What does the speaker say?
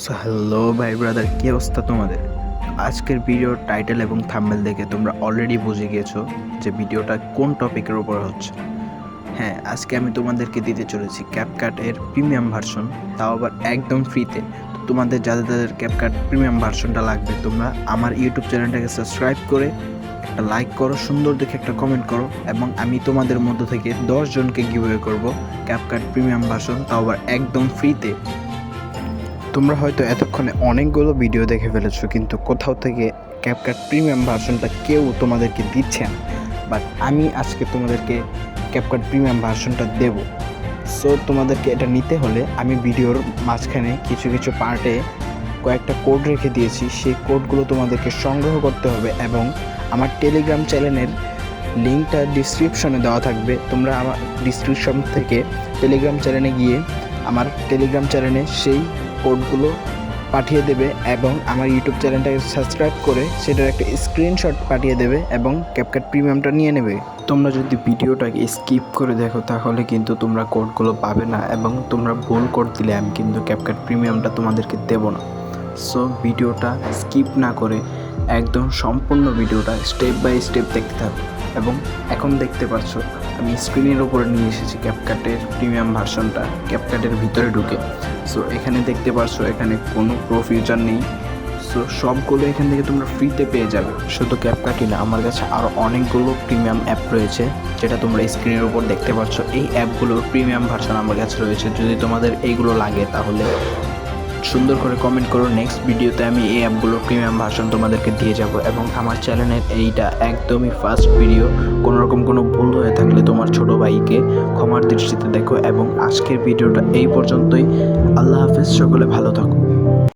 Hello ভাই brother কী অবস্থা তোমাদের? আজকের ভিডিওর টাইটেল এবং থাম্বেল দেখে তোমরা অলরেডি বুঝে গিয়েছো যে ভিডিওটা কোন টপিকের উপর হচ্ছে। হ্যাঁ আজকে আমি তোমাদেরকে দিতে চলেছি ক্যাপকাট এর প্রিমিয়াম ভার্সন তাও আবার একদম ফ্রিতে তো তোমাদের, যাদের যাদের ক্যাপকাট প্রিমিয়াম ভার্সনটা লাগবে, তোমরা আমার ইউটিউব চ্যানেলটাকে সাবস্ক্রাইব করে একটা লাইক করো, সুন্দর দেখে একটা কমেন্ট করো, এবং আমি তোমাদের মধ্য থেকে দশ জনকে গিভওয়ে করব ক্যাপকাট প্রিমিয়াম ভার্সন তাও আবার একদম ফ্রিতে তোমরা হয়তো এতক্ষণে অনেকগুলো ভিডিও দেখে ফেলেছো, কিন্তু কোথাও থেকে ক্যাপকাট প্রিমিয়াম ভার্সনটা কেউ তোমাদেরকে দিচ্ছে না। বাট আমি আজকে তোমাদেরকে ক্যাপকাট প্রিমিয়াম ভার্সনটা দেব। সো তোমাদেরকে এটা নিতে হলে আমি ভিডিওর মাঝখানে কিছু কিছু পার্টে কয়েকটা কোড রেখে দিয়েছি। সেই কোডগুলো তোমাদেরকে সংগ্রহ করতে হবে এবং আমার টেলিগ্রাম চ্যানেলের লিঙ্কটা ডিসক্রিপশনে দেওয়া থাকবে। তোমরা আমার ডিসক্রিপশন থেকে টেলিগ্রাম চ্যানেলে গিয়ে আমার টেলিগ্রাম চ্যানেলে সেই কোডগুলো পাঠিয়ে দেবে এবং আমার ইউটিউব চ্যানেলটাকে সাবস্ক্রাইব করে সেটার একটা স্ক্রিনশট পাঠিয়ে দেবে এবং ক্যাপকাট প্রিমিয়ামটা নিয়ে নেবে। তোমরা যদি ভিডিওটাকে স্কিপ করে দেখো, তাহলে কিন্তু তোমরা কোডগুলো পাবে না এবং তোমরা ভুল কোড দিলে আমি কিন্তু ক্যাপকাট প্রিমিয়ামটা তোমাদেরকে দেবো না। সো ভিডিওটা স্কিপ না করে একদম সম্পূর্ণ ভিডিওটা স্টেপ বাই স্টেপ দেখতে থাকো। এবং এখন দেখতে পাচ্ছ, আমি স্ক্রিনের ওপরে নিয়ে এসেছি ক্যাপকাটের প্রিমিয়াম ভার্সনটা ক্যাপকাটের ভিতরে ঢুকে। সো এখানে দেখতে পাচ্ছ, এখানে কোনো প্রো ফিউচার নেই। সো সবগুলো এখান থেকে তোমরা ফ্রিতে পেয়ে যাবে। শুধু ক্যাপকাটই না, আমার কাছে আরও অনেকগুলো প্রিমিয়াম অ্যাপ রয়েছে, যেটা তোমরা স্ক্রিনের উপর দেখতে পাচ্ছ। এই অ্যাপগুলোর প্রিমিয়াম ভার্সন আমার কাছে রয়েছে। যদি তোমাদের এইগুলো লাগে, তাহলে সুন্দর করে কমেন্ট করো। নেক্সট ভিডিওতে আমি এই অ্যাপগুলোর প্রিমিয়াম ভার্সন তোমাদেরকে দিয়ে যাব এবং আমার চ্যানেলের এইটা একদমই ফার্স্ট ভিডিও কোনো রকম কোনো ভুল হয়ে থাকলে তোমার ছোট ভাইকে ক্ষমার দৃষ্টিতে দেখো এবং আজকের ভিডিওটা এই পর্যন্তই। আল্লাহ হাফিজ, সকলে ভালো থাকো।